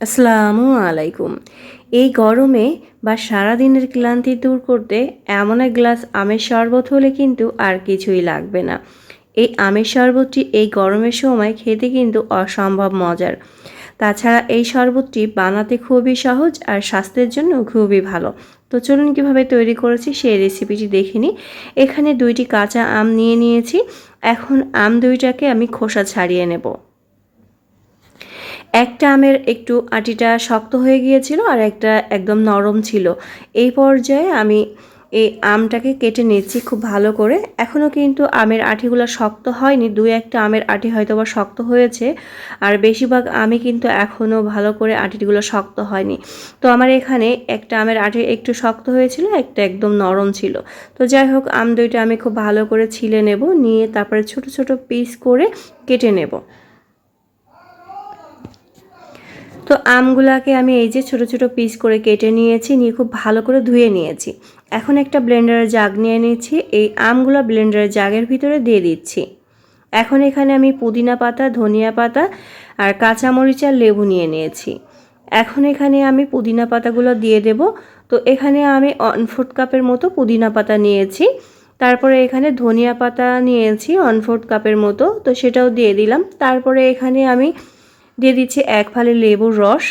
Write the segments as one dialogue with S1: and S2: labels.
S1: আসসালামু আলাইকুম। এই গরমে বা সারাদিনের ক্লান্তি দূর করতে এমন এক গ্লাস আমের শরবত হলে কিন্তু আর কিছুই লাগবে না। এই আমের শরবতটি এই গরমের সময় খেতে কিন্তু অসম্ভব মজার। তাছাড়া এই শরবতটি বানাতে খুবই সহজ আর স্বাস্থ্যের জন্য খুবই ভালো। তো চলুন কীভাবে তৈরি করেছি সেই রেসিপিটি দেখে নিই। এখানে দুইটি কাঁচা আম নিয়ে নিয়েছি। এখন আম দুইটাকে আমি খোসা ছাড়িয়ে নেব। একটা আমের একটু আটিটা শক্ত হয়ে গিয়েছিল আর একটা একদম নরম ছিল। এই পর্যায়ে আমি এই আমটাকে কেটে নিচ্ছি খুব ভালো করে। এখনও কিন্তু আমের আটিগুলো শক্ত হয়নি। দুই একটা আমের আটি হয়তো বা শক্ত হয়েছে আর বেশিরভাগ আমি কিন্তু এখনও ভালো করে আটিগুলো শক্ত হয়নি। তো আমার এখানে একটা আমের আটি একটু শক্ত হয়েছিল, একটা একদম নরম ছিল। তো যাই হোক, আম দুইটা আমি খুব ভালো করে ছিলে নেব, নিয়ে তারপরে ছোট ছোট পিস করে কেটে নেব। তো আমগুলাকে আমি এই যে ছোট ছোট পিস করে কেটে নিয়েছি, নিয়ে খুব ভালো করে ধুয়ে নিয়েছি। এখন একটা ব্লেন্ডারের জাগ নিয়ে নিয়েছি এই আমগুলো ব্লেন্ডারের জাগের ভিতরে দিয়ে দিচ্ছি। এখন এখানে আমি পুদিনা পাতা, ধনিয়া পাতা আর কাঁচামরিচ আর লেবু নিয়ে নিয়েছি। এখন এখানে আমি পুদিনা পাতাগুলো দিয়ে দেব। তো এখানে আমি অনফোর্ট কাপের মতো পুদিনা পাতা নিয়েছি। তারপরে এখানে ধনিয়া পাতা নিয়েছি অনফোর্ট কাপের মতো। তো সেটাও দিয়ে দিলাম। তারপরে এখানে আমি দিয়ে দিচ্ছি এক ফালি লেবুর রস।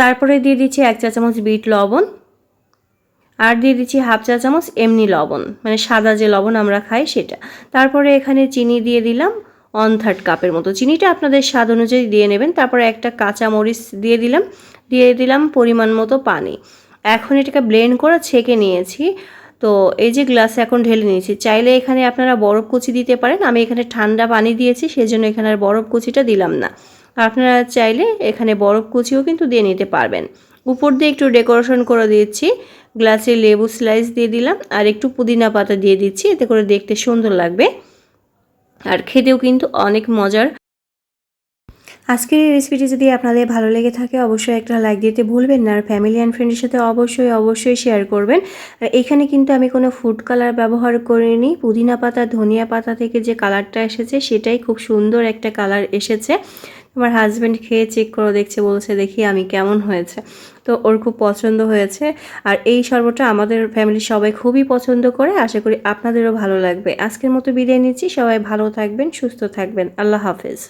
S1: তারপরে দিয়ে দিচ্ছি এক চা চামচ বিট লবণ। আর দিয়ে দিচ্ছি হাফ চা চামচ এমনি লবণ মানে সাদা যে লবণ আমরা খাই সেটা। তারপরে এখানে চিনি দিয়ে দিলাম ওয়ান থার্ড কাপের মতো। চিনিটা আপনাদের স্বাদ অনুযায়ী দিয়ে নেবেন। তারপরে একটা কাঁচা মরিচ দিয়ে দিলাম। দিয়ে দিলাম পরিমাণ মতো পানি। এখন এটাকে ব্লেন্ড করে ছেঁকে নিয়েছি। তো এই যে গ্লাসে এখন ঢেলে নিয়েছি, চাইলে এখানে আপনারা বরফ কুচি দিতে পারেন। আমি এখানে ঠান্ডা পানি দিয়েছি, সেজন্য এখানে আর বরফ কুচিটা দিলাম না। আপনারা চাইলে এখানে বরফ কুচিও কিন্তু দিয়ে নিতে পারবেন। উপর দিয়ে একটু ডেকোরেশন করে দিচ্ছি গ্লাসে লেবু স্লাইস দিয়ে দিলাম, আর একটু পুদিনা পাতা দিয়ে দিচ্ছি, এতে করে দেখতে সুন্দর লাগবে। আর খেতেও কিন্তু অনেক মজার আজকের এই রেসিপিটি যদি আপনাদের ভালো লেগে থাকে, অবশ্যই একটা লাইক দিতে ভুলবেন না। আর ফ্যামিলি অ্যান্ড ফ্রেন্ডের সাথে অবশ্যই অবশ্যই শেয়ার করবেন। আর এখানে কিন্তু আমি কোনো ফুড কালার ব্যবহার করিনি। পুদিনা পাতা, ধনিয়া পাতা থেকে যে কালারটা এসেছে, সেটাই খুব সুন্দর একটা কালার এসেছে। আমার হাজব্যান্ড খেয়ে চেক করে, দেখছে, বলছে, দেখি আমি কেমন হয়েছে। তো ওর খুব পছন্দ হয়েছে। আর এই শরবতটা আমাদের ফ্যামিলির সবাই খুবই পছন্দ করে। আশা করি আপনাদেরও ভালো লাগবে। আজকের মতো বিদায় নিচ্ছি। সবাই ভালো থাকবেন, সুস্থ থাকবেন। আল্লাহ হাফেজ।